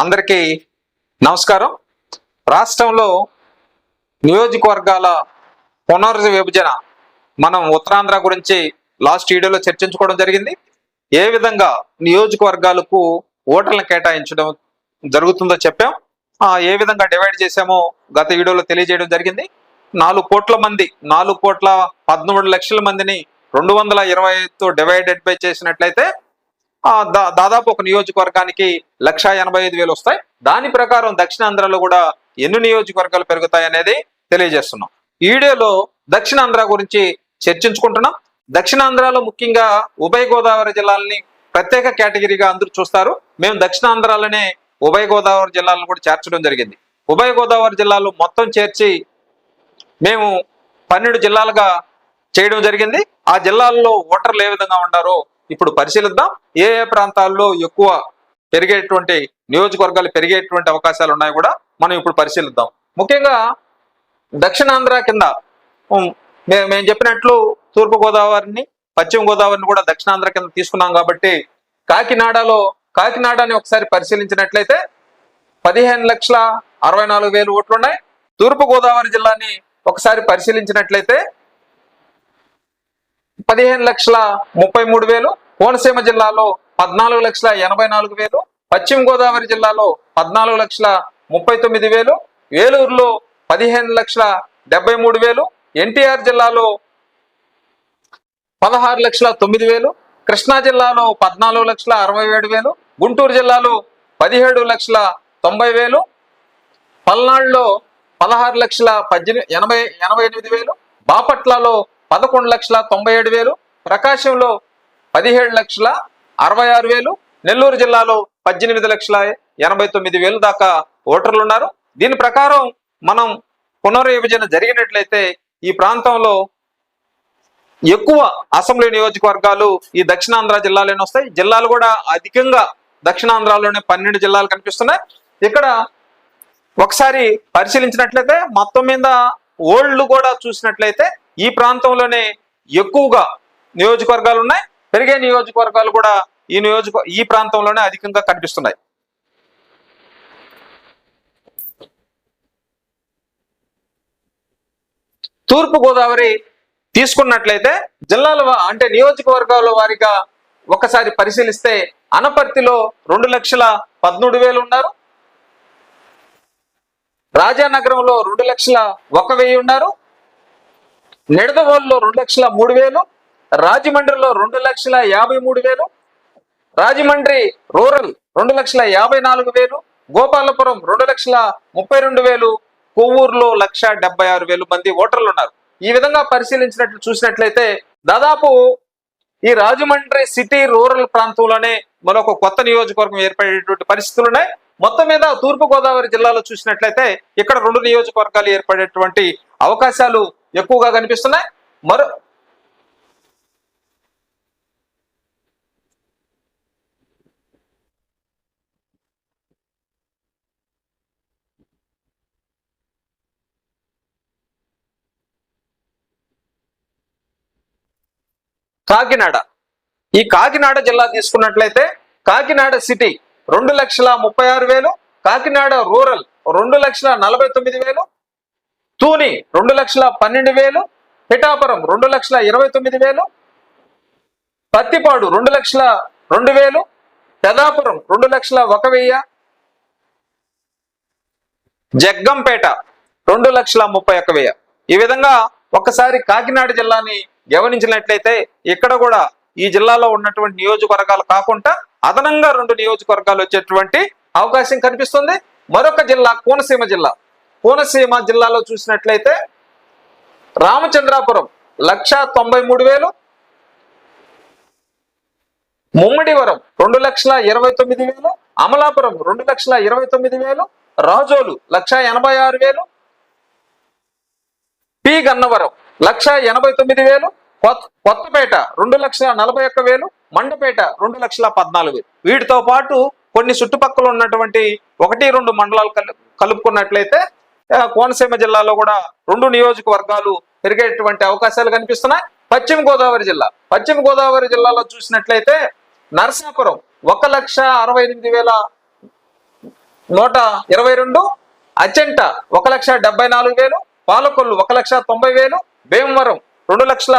అందరికీ నమస్కారం. రాష్ట్రంలో నియోజకవర్గాల పునర్విభజన మనం ఉత్తరాంధ్ర గురించి లాస్ట్ వీడియోలో చర్చించుకోవడం జరిగింది. ఏ విధంగా నియోజకవర్గాలకు ఓటర్లను కేటాయించడం జరుగుతుందో చెప్పాం. ఏ విధంగా డివైడ్ చేశామో గత వీడియోలో తెలియజేయడం జరిగింది. నాలుగు కోట్ల మంది నాలుగు కోట్ల పదమూడు లక్షల మందిని రెండు వందల ఇరవైతో డివైడెడ్ బై చేసినట్లయితే దాదాపు ఒక నియోజకవర్గానికి లక్ష ఎనభై ఐదు వేలు వస్తాయి. దాని ప్రకారం దక్షిణాంధ్రలో కూడా ఎన్ని నియోజకవర్గాలు పెరుగుతాయి అనేది తెలియజేస్తున్నాం. ఈ వీడియోలో దక్షిణాంధ్ర గురించి చర్చించుకుంటున్నాం. దక్షిణాంధ్రలో ముఖ్యంగా ఉభయ గోదావరి జిల్లాలని ప్రత్యేక కేటగిరీగా అందరూ చూస్తారు. మేము దక్షిణాంధ్రలోనే ఉభయ గోదావరి జిల్లాలను కూడా చేర్చడం జరిగింది. ఉభయ గోదావరి జిల్లాలు మొత్తం చేర్చి మేము పన్నెండు జిల్లాలుగా చేయడం జరిగింది. ఆ జిల్లాల్లో ఓటర్లు ఏ విధంగా ఉండారో ఇప్పుడు పరిశీలిద్దాం. ఏ ఏ ప్రాంతాల్లో ఎక్కువ పెరిగేటువంటి నియోజకవర్గాలు పెరిగేటువంటి అవకాశాలు ఉన్నాయి కూడా మనం ఇప్పుడు పరిశీలిద్దాం. ముఖ్యంగా దక్షిణాంధ్ర కింద మేము చెప్పినట్లు తూర్పు గోదావరిని పశ్చిమ గోదావరిని కూడా దక్షిణాంధ్ర కింద తీసుకున్నాం కాబట్టి కాకినాడలో కాకినాడని ఒకసారి పరిశీలించినట్లయితే పదిహేను లక్షల అరవై నాలుగు వేలు ఓట్లు ఉన్నాయి తూర్పు గోదావరి జిల్లాని ఒకసారి పరిశీలించినట్లయితే పదిహేను లక్షల ముప్పై మూడు వేలు కోనసీమ జిల్లాలో పద్నాలుగు లక్షల ఎనభై నాలుగు వేలు పశ్చిమ గోదావరి జిల్లాలో పద్నాలుగు లక్షల ముప్పై తొమ్మిది వేలు ఏలూరులో పదిహేను లక్షల డెబ్బై మూడు వేలు ఎన్టీఆర్ జిల్లాలో పదహారు లక్షల తొమ్మిది వేలు కృష్ణా జిల్లాలో పద్నాలుగు లక్షల అరవై ఏడు వేలు గుంటూరు జిల్లాలో పదిహేడు లక్షల తొంభై వేలు పల్నాడులో పదహారు లక్షల పద్దెనిమిది ఎనభై ఎనభై ఎనిమిది వేలు బాపట్లలో పదకొండు లక్షల తొంభై ఏడు వేలు ప్రకాశంలో పదిహేడు లక్షల అరవై ఆరు వేలు నెల్లూరు జిల్లాలో పద్దెనిమిది లక్షల ఎనభై తొమ్మిది వేలు దాకా ఓటర్లు ఉన్నారు. దీని ప్రకారం మనం పునర్విభజన జరిగినట్లయితే ఈ ప్రాంతంలో ఎక్కువ అసెంబ్లీ నియోజకవర్గాలు ఈ దక్షిణాంధ్ర జిల్లాలోనే వస్తాయి. జిల్లాలు కూడా అధికంగా దక్షిణాంధ్రలోనే పన్నెండు జిల్లాలు కనిపిస్తున్నాయి. ఇక్కడ ఒకసారి పరిశీలించినట్లయితే మొత్తం మీద ఓల్డ్ కూడా చూసినట్లయితే ఈ ప్రాంతంలోనే ఎక్కువగా నియోజకవర్గాలు ఉన్నాయి. పెరిగే నియోజకవర్గాలు కూడా ఈ నియోజక ఈ ప్రాంతంలోనే అధికంగా కనిపిస్తున్నాయి. తూర్పు గోదావరి తీసుకున్నట్లయితే జిల్లాల అంటే నియోజకవర్గాల వారిగా ఒకసారి పరిశీలిస్తే అనపర్తిలో రెండు లక్షల పదమూడు వేలు ఉన్నారు. రాజానగరంలో రెండు లక్షల ఒక వెయ్యి ఉన్నారు. నిడదవోలులో రెండు లక్షల మూడు వేలు రాజమండ్రిలో రెండు లక్షల యాభై మూడు వేలు రాజమండ్రి రూరల్ రెండు లక్షల యాభై నాలుగు వేలు గోపాలపురం రెండు లక్షల ముప్పై రెండు వేలు కొవ్వూరులో లక్ష డెబ్బై ఆరు వేలు మంది ఓటర్లు ఉన్నారు. ఈ విధంగా పరిశీలించినట్లు చూసినట్లయితే దాదాపు ఈ రాజమండ్రి సిటీ రూరల్ ప్రాంతంలోనే మరొక కొత్త నియోజకవర్గం ఏర్పడేటువంటి పరిస్థితులు ఉన్నాయి. మొత్తం మీద తూర్పుగోదావరి జిల్లాలో చూసినట్లయితే ఇక్కడ రెండు నియోజకవర్గాలు ఏర్పడేటువంటి అవకాశాలు ఎక్కువగా కనిపిస్తున్నాయి. మరో కాకినాడ. ఈ కాకినాడ జిల్లా తీసుకున్నట్లయితే కాకినాడ సిటీ రెండు లక్షల ముప్పై ఆరు వేలు కాకినాడ రూరల్ రెండు లక్షల నలభై తొమ్మిది వేలు తూని రెండు లక్షల పన్నెండు వేలు పిఠాపురం రెండు లక్షల ఇరవై తొమ్మిది వేలు పత్తిపాడు రెండు లక్షల రెండు వేలు పెదాపురం రెండు లక్షల ఒక వెయ్యి జగ్గంపేట రెండు లక్షల ముప్పై ఒక్క వెయ్యి. ఈ విధంగా ఒకసారి కాకినాడ జిల్లాని గమనించినట్లయితే ఇక్కడ కూడా ఈ జిల్లాలో ఉన్నటువంటి నియోజకవర్గాలు కాకుండా అదనంగా రెండు నియోజకవర్గాలు వచ్చేటువంటి అవకాశం కనిపిస్తుంది. మరొక జిల్లా కోనసీమ జిల్లా. కోనసీమ జిల్లాలో చూసినట్లయితే రామచంద్రాపురం లక్ష తొంభై మూడు వేలు ముమ్మడివరం రెండు లక్షల ఇరవై తొమ్మిది వేలు అమలాపురం రెండు లక్షల ఇరవై తొమ్మిది వేలు రాజోలు లక్ష ఎనభై ఆరు వేలు పి గన్నవరం లక్ష ఎనభై తొమ్మిది వేలు కొత్త- కొత్తపేట రెండు లక్షల నలభై ఒక్క వేలు మండపేట రెండు లక్షల పద్నాలుగు వేలు. వీటితో పాటు కొన్ని చుట్టుపక్కల ఉన్నటువంటి ఒకటి రెండు మండలాలు కలుపుకున్నట్లయితే కోనసీమ జిల్లాలో కూడా రెండు నియోజకవర్గాలు పెరిగేటువంటి అవకాశాలు కనిపిస్తున్నాయి. పశ్చిమ గోదావరి జిల్లా. పశ్చిమ గోదావరి జిల్లాలో చూసినట్లయితే నరసాపురం ఒక లక్ష అరవై ఎనిమిది వేల నూట ఇరవై రెండు అజెంట ఒక లక్ష డెబ్బై నాలుగు వేలు పాలకొల్లు ఒక లక్ష తొంభై వేలు భీమవరం రెండు లక్షల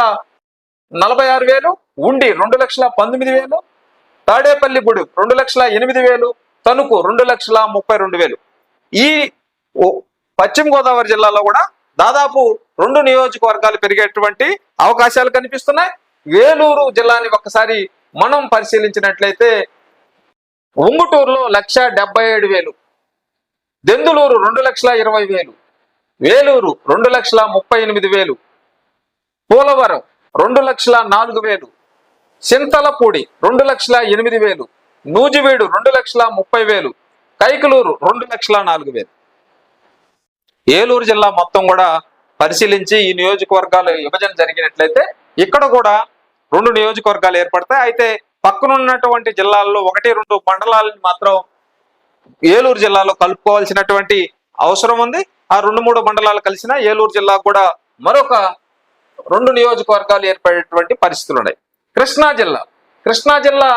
నలభై ఆరు వేలు ఉండి రెండు లక్షల పంతొమ్మిది వేలు తాడేపల్లి గుడి రెండు లక్షల ఎనిమిది వేలు తణుకు రెండు లక్షల ముప్పై రెండు వేలు. ఈ పశ్చిమ గోదావరి జిల్లాలో కూడా దాదాపు రెండు నియోజకవర్గాలు పెరిగేటువంటి అవకాశాలు కనిపిస్తున్నాయి. వేలూరు జిల్లాని ఒక్కసారి మనం పరిశీలించినట్లయితే ఉంగుటూరులో లక్ష డెబ్బై ఏడు వేలు దెందులూరు రెండు లక్షల ఇరవై వేలు వేలూరు రెండు లక్షల ముప్పై ఎనిమిది వేలు పోలవరం రెండు లక్షల నాలుగు వేలు చింతలపూడి రెండు లక్షల ఎనిమిది వేలు నూజివీడు రెండు లక్షల ముప్పై వేలు కైకలూరు రెండు లక్షల నాలుగు వేలు. ఏలూరు జిల్లా మొత్తం కూడా పరిశీలించి ఈ నియోజకవర్గాల విభజన జరిగినట్లయితే ఇక్కడ కూడా రెండు నియోజకవర్గాలు ఏర్పడతాయి. అయితే పక్కన ఉన్నటువంటి జిల్లాల్లో ఒకటి రెండు మండలాలను మాత్రం ఏలూరు జిల్లాలో కలుపుకోవాల్సినటువంటి అవసరం ఉంది. ఆ రెండు మూడు మండలాలు కలిసిన ఏలూరు జిల్లా కూడా మరొక రెండు నియోజకవర్గాలు ఏర్పడేటువంటి పరిస్థితులు ఉన్నాయి. కృష్ణా జిల్లా. కృష్ణా జిల్లా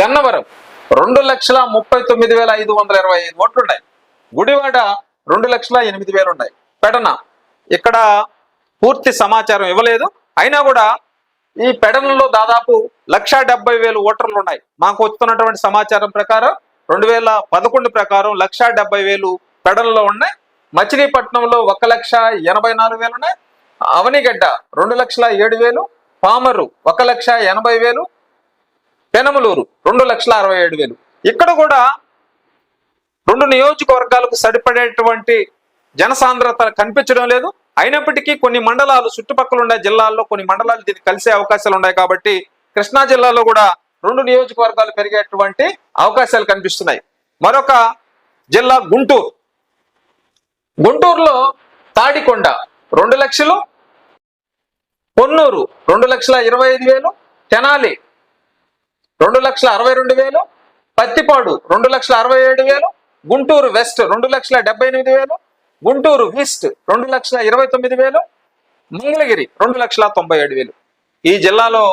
గన్నవరం రెండు లక్షల ముప్పై తొమ్మిది వేల ఐదు వందల ఇరవై ఐదు ఓట్లున్నాయి. గుడివాడ రెండు లక్షల ఎనిమిది వేలు ఉన్నాయి. పెడన. ఇక్కడ పూర్తి సమాచారం ఇవ్వలేదు. అయినా కూడా ఈ పెడనలో దాదాపు లక్ష డెబ్బై వేలు ఓటర్లు ఉన్నాయి. మాకు వస్తున్నటువంటి సమాచారం ప్రకారం రెండు వేల పదకొండు ప్రకారం లక్ష డెబ్బై వేలు పెడలలో ఉన్నాయి. మచిలీపట్నంలో ఒక లక్ష ఎనభై నాలుగు వేలు ఉన్నాయి. అవనిగడ్డ రెండు లక్షల ఏడు వేలు. పామరు ఒక లక్ష ఎనభై వేలు. పెనమలూరు రెండు లక్షల అరవై ఏడు వేలు. ఇక్కడ కూడా రెండు నియోజకవర్గాలకు సరిపడేటువంటి జనసాంద్రత కనిపించడం లేదు. అయినప్పటికీ కొన్ని మండలాలు చుట్టుపక్కల ఉండే జిల్లాల్లో కొన్ని మండలాలు దీనికి కలిసే అవకాశాలు ఉన్నాయి కాబట్టి కృష్ణా జిల్లాలో కూడా రెండు నియోజకవర్గాలు పెరిగేటువంటి అవకాశాలు కనిపిస్తున్నాయి. మరొక జిల్లా గుంటూరు. గుంటూరులో తాడికొండ రెండు లక్షలు పొన్నూరు రెండు లక్షల ఇరవై ఐదు వేలు తెనాలి రెండు లక్షల అరవై రెండు వేలు పత్తిపాడు రెండు లక్షల అరవై ఏడు వేలు గుంటూరు వెస్ట్ రెండు లక్షల డెబ్బై ఎనిమిది వేలు గుంటూరు ఈస్ట్ రెండు లక్షల ఇరవై తొమ్మిది వేలు మంగళగిరి రెండు లక్షల తొంభై ఏడు వేలు. ఈ జిల్లాలో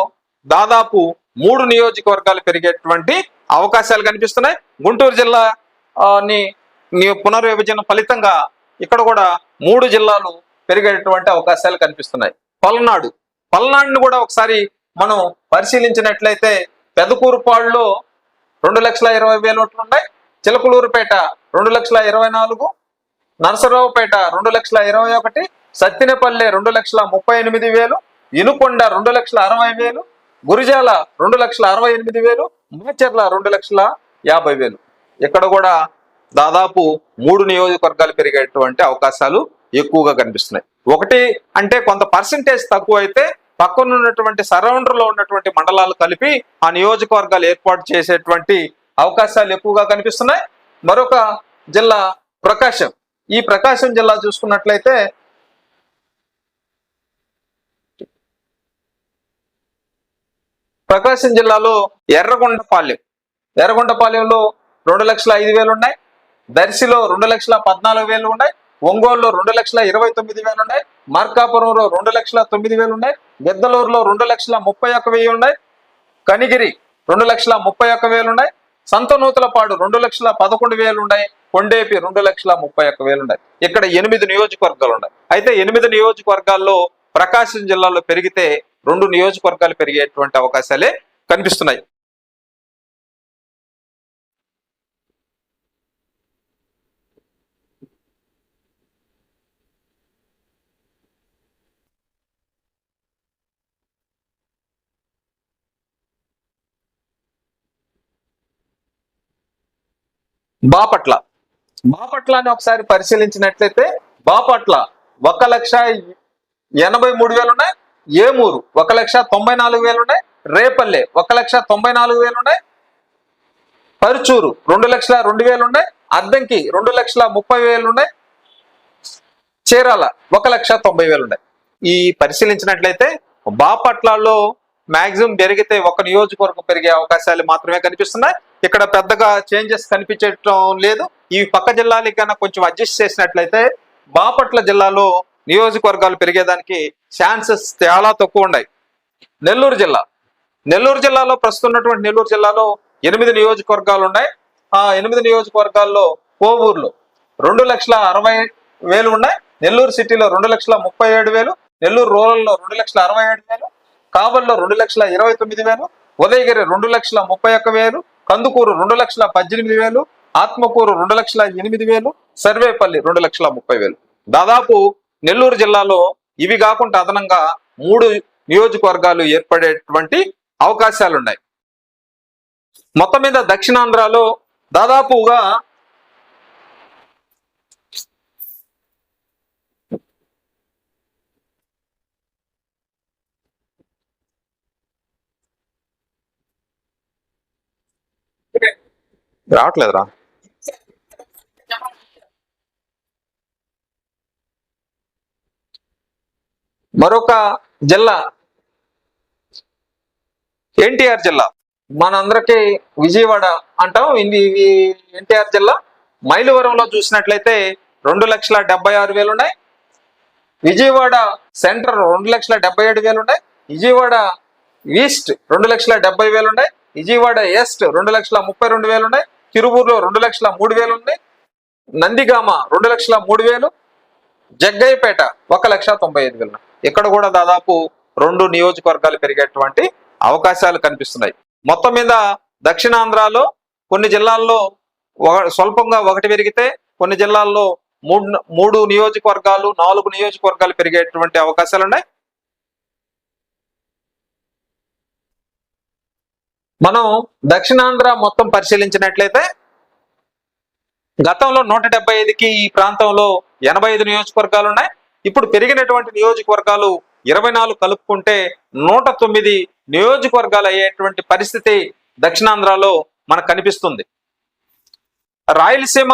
దాదాపు మూడు నియోజకవర్గాలు పెరిగేటువంటి అవకాశాలు కనిపిస్తున్నాయి. గుంటూరు జిల్లా ని పునర్విభజన ఫలితంగా ఇక్కడ కూడా మూడు జిల్లాలు పెరిగేటువంటి అవకాశాలు కనిపిస్తున్నాయి. పల్నాడు పల్నాడుని కూడా ఒకసారి మనం పరిశీలించినట్లయితే పెదకూరుపాడులో రెండు లక్షల ఇరవై వేలు ఓట్లు ఉన్నాయి. చిలకలూరుపేట రెండు లక్షల ఇరవై నాలుగు నరసరావుపేట రెండు లక్షల ఇరవై ఒకటి సత్తినపల్లె రెండు లక్షల ముప్పై ఎనిమిది వేలు ఇనుకొండ రెండు లక్షల అరవై వేలు గురిజాల రెండు లక్షల అరవై ఎనిమిది వేలు మాచర్ల రెండు లక్షల యాభై వేలు. ఇక్కడ కూడా దాదాపు మూడు నియోజకవర్గాలు పెరిగేటువంటి అవకాశాలు ఎక్కువగా కనిపిస్తున్నాయి. ఒకటి అంటే కొంత పర్సంటేజ్ తక్కువ అయితే పక్కన ఉన్నటువంటి ఉన్నటువంటి మండలాలు కలిపి ఆ నియోజకవర్గాలు ఏర్పాటు చేసేటువంటి అవకాశాలు ఎక్కువగా కనిపిస్తున్నాయి. మరొక జిల్లా ప్రకాశం. ఈ ప్రకాశం జిల్లా చూసుకున్నట్లయితే ప్రకాశం జిల్లాలో ఎర్రగొండపాలెం. ఎర్రగొండపాలెంలో రెండు లక్షల ఐదు వేలు ఉన్నాయి. దర్శిలో రెండు లక్షల పద్నాలుగు వేలు ఉన్నాయి. ఒంగోలులో రెండు లక్షల ఇరవై తొమ్మిది వేలు ఉన్నాయి. మార్కాపురంలో రెండు లక్షల తొమ్మిది వేలు ఉన్నాయి. గిద్దలూరులో రెండు లక్షల ముప్పై ఒక్క వెయ్యి ఉన్నాయి. కనిగిరి రెండు లక్షల ముప్పై ఒక్క వేలు ఉన్నాయి. సంతనూతలపాడు రెండు లక్షల పదకొండు వేలు ఉన్నాయి కొండేపి రెండు లక్షల ముప్పై ఒక్క వేలు ఉన్నాయి ఇక్కడ ఎనిమిది నియోజకవర్గాలు ఉన్నాయి. అయితే ఎనిమిది నియోజకవర్గాల్లో ప్రకాశం జిల్లాలో పెరిగితే రెండు నియోజకవర్గాలు పెరిగేటువంటి అవకాశాలే కనిపిస్తున్నాయి. బాపట్ల. బాపట్లని ఒకసారి పరిశీలించినట్లయితే బాపట్ల ఒక లక్ష ఎనభై మూడు వేలు ఉన్నాయి. ఏమూరు ఒక లక్ష తొంభై నాలుగు వేలు ఉన్నాయి. రేపల్లె ఒక లక్ష తొంభై నాలుగు వేలు ఉన్నాయి. పరుచూరు రెండు లక్షల రెండు వేలు ఉన్నాయి. అద్దంకి రెండు లక్షల ముప్పై వేలు ఉన్నాయి. చీరాల ఒక లక్ష తొంభై వేలు ఉన్నాయి. ఈ పరిశీలించినట్లయితే బాపట్లలో మాక్సిమం పెరిగితే ఒక నియోజకవర్గం పెరిగే అవకాశాలు మాత్రమే కనిపిస్తున్నాయి. ఇక్కడ పెద్దగా చేంజెస్ కనిపించడం లేదు. ఈ పక్క జిల్లాలకి కన్నా కొంచెం అడ్జస్ట్ చేసినట్లయితే బాపట్ల జిల్లాలో నియోజకవర్గాలు పెరిగేదానికి ఛాన్సెస్ చాలా తక్కువ ఉన్నాయి. నెల్లూరు జిల్లా. నెల్లూరు జిల్లాలో ప్రస్తుతం ఉన్నటువంటి నెల్లూరు జిల్లాలో ఎనిమిది నియోజకవర్గాలు ఉన్నాయి. ఆ ఎనిమిది నియోజకవర్గాల్లో కోవూరులో రెండు లక్షల అరవై వేలు ఉన్నాయి. నెల్లూరు సిటీలో రెండు లక్షల ముప్పై ఏడు వేలు. నెల్లూరు రూరల్లో రెండు లక్షల అరవై ఏడు వేలు. కావల్లో రెండు లక్షల ఇరవై తొమ్మిది వేలు ఉదయగిరి రెండు లక్షల ముప్పై ఒక్క వేలు కందుకూరు రెండు లక్షల పద్దెనిమిది వేలు ఆత్మకూరు రెండు లక్షల ఎనిమిది వేలు సర్వేపల్లి రెండు లక్షల ముప్పై వేలు. దాదాపు నెల్లూరు జిల్లాలో ఇవి కాకుండా అదనంగా మూడు నియోజకవర్గాలు ఏర్పడేటువంటి అవకాశాలు ఉన్నాయి మొత్తం మీద దక్షిణాంధ్రలో దాదాపుగా రావట్లేదురా. మరొక జిల్లా. ఎన్టీఆర్ జిల్లా. మనందరికీ విజయవాడ అంటాం. ఇది ఎన్టీఆర్ జిల్లా. మైలవరంలో చూసినట్లయితే రెండు లక్షల డెబ్బై ఆరు వేలు ఉన్నాయి. విజయవాడ సెంటర్ రెండు లక్షల డెబ్బై ఏడు వేలు ఉన్నాయి. విజయవాడ ఈస్ట్ రెండు లక్షల డెబ్బై వేలు ఉన్నాయి. విజయవాడ ఈస్ట్ రెండు లక్షల ముప్పై రెండు వేలు ఉన్నాయి. తిరువూరులో రెండు లక్షల మూడు వేలు ఉన్నాయి. నందిగామ రెండు లక్షల మూడు వేలు. జగ్గయ్యపేట ఒక లక్ష తొంభై ఐదు వేలు. ఇక్కడ కూడా దాదాపు రెండు నియోజకవర్గాలు పెరిగేటువంటి అవకాశాలు కనిపిస్తున్నాయి. మొత్తం మీద దక్షిణాంధ్రలో కొన్ని జిల్లాల్లో ఒక- స్వల్పంగా ఒకటి పెరిగితే కొన్ని జిల్లాల్లో మూడు మూడు నియోజకవర్గాలు నాలుగు నియోజకవర్గాలు పెరిగేటువంటి అవకాశాలు ఉన్నాయి. మనం దక్షిణాంధ్ర మొత్తం పరిశీలించినట్లయితే గతంలో నూట డెబ్బై ఐదుకి ఈ ప్రాంతంలో ఎనభై ఐదు నియోజకవర్గాలు ఉన్నాయి. ఇప్పుడు పెరిగినటువంటి నియోజకవర్గాలు ఇరవై నాలుగు కలుపుకుంటే నూట తొమ్మిది నియోజకవర్గాలు అయ్యేటువంటి పరిస్థితి దక్షిణాంధ్రలో మనకు కనిపిస్తుంది. రాయలసీమ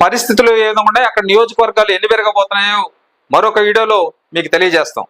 పరిస్థితులు ఏదో ఉన్నాయి? అక్కడ నియోజకవర్గాలు ఎన్ని పెరగబోతున్నాయో మరొక వీడియోలో మీకు తెలియజేస్తాం.